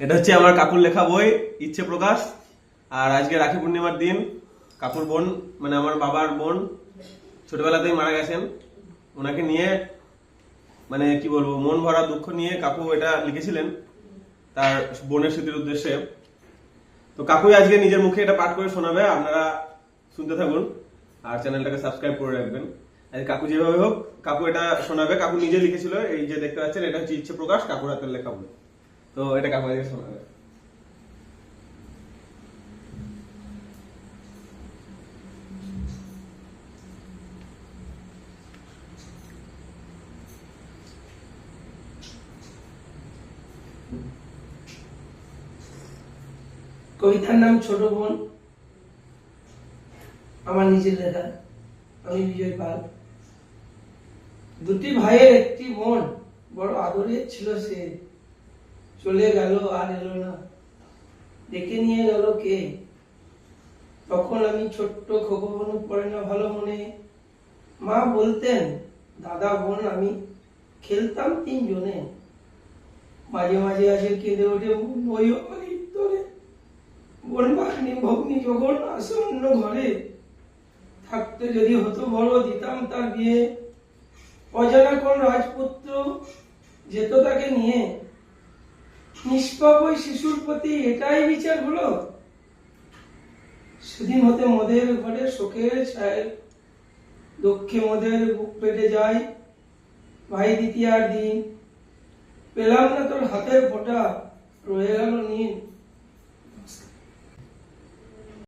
এটা হচ্ছে আমার কাকুর লেখা বই, ইচ্ছে প্রকাশ। আর আজকে রাখি পূর্ণিমার দিন। কাকুর বোন মানে আমার বাবার বোন, ছোটবেলাতেই মারা গেছেন। ওনাকে নিয়ে মানে কি বলব, মন ভরা দুঃখ নিয়ে কাকু এটা লিখেছিলেন তার বোনের স্মৃতির উদ্দেশ্যে। তো কাকুই আজকে নিজের মুখে এটা পাঠ করে শোনাবে, আপনারা শুনতে থাকুন। আর চ্যানেলটাকে সাবস্ক্রাইব করে রাখবেন। আর কাকু যেভাবে হোক, কাকু এটা শোনাবে। কাকু নিজে লিখেছিল, এই যে দেখতে পাচ্ছেন, এটা হচ্ছে ইচ্ছে প্রকাশ, কাকুর হাতের লেখা বই। তো এটা কাকু আজকে শোনাবে। কবিতার নাম ছোট বোন, আমার নিজের লেখা, আমি বিজয় পাল। দুটি ভাইয়ের একটি বোন, বড় আদরের ছিল সে। চলে গেল, আর এলো না। ডেকে নিয়ে গেল কে? তখন আমি ছোট্ট খোকবনু পড়ে না ভালো মনে। মা বলতেন, দাদা, বোন, আমি খেলতাম তিনজনে। মাঝে মাঝে আসে কেঁদে ওঠে ওই ধরে বোন ভাগ্নি ভগ্নি যখন আসে অন্য ঘরে, থাকতে যদি হতো বড়, দিতাম তার বিয়ে। অজানা কোন রাজপুত্র যেত তাকে নিয়ে নিষ্পাপ ওই শিশুর প্রতি এটাই বিচার হলো? সেদিন হতে মদের ঘরে শোকের ছায় দক্ষে মদের বুক পেটে যায়। ভাই দ্বিতীয়ার দিন, পেলাম না তোর হাতের ফোটা, রয়ে গেল নীল।